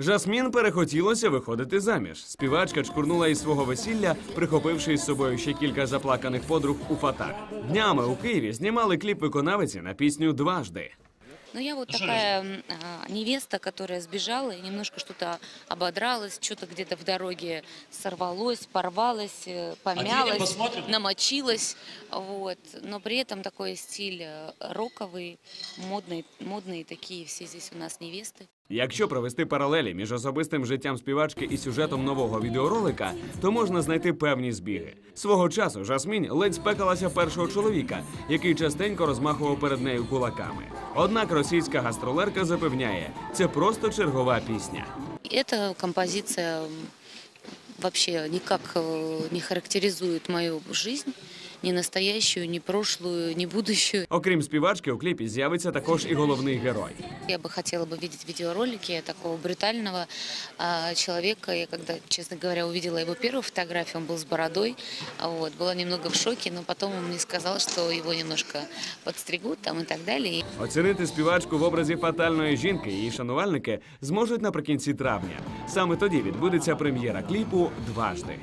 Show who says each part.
Speaker 1: Жасмін перехотілося виходити заміж. Співачка чкурнула із свого весілля, прихопивши із собою ще кілька заплаканих подруг у фатах. Днями у Києві знімали кліп виконавиці на пісню дважди.
Speaker 2: Ну, я вот такая м, а, невеста, которая сбежала и немножко что-то ободралась, что-то где-то в дороге сорвалось, порвалось, э, помялось,
Speaker 3: посмотрим?
Speaker 2: намочилось. Вот. Но при этом такой стиль э, роковый, модный, модные такие все здесь у нас невесты.
Speaker 1: Якщо провести паралелі між особистим життям співачки і сюжетом нового відеоролика, то можна знайти певні збіги. Свого часу Жасмінь ледь спекалася першого чоловіка, який частенько розмахував перед нею кулаками. Однак російська гастролерка запевняє, це просто чергова пісня.
Speaker 2: Эта композиция м, вообще никак э, не характеризует мою жизнь, ни настоящую, ни прошлую, ни будущую.
Speaker 1: Окрім співачки, у кліпі з'явиться також і головний герой.
Speaker 2: Я бы хотела бы видеть видеоролики такого брутального а, человека. Я когда, честно говоря, увидела его первую фотографию, он был с бородой, а вот, была немного в шоке, но потом он мне сказал, что его немножко подстригут там и так далее.
Speaker 1: Оцінити співачку в образі фатальної жінки її шанувальники зможуть наприкінці травня. Саме тоді відбудеться прем'єра кліпу дважди.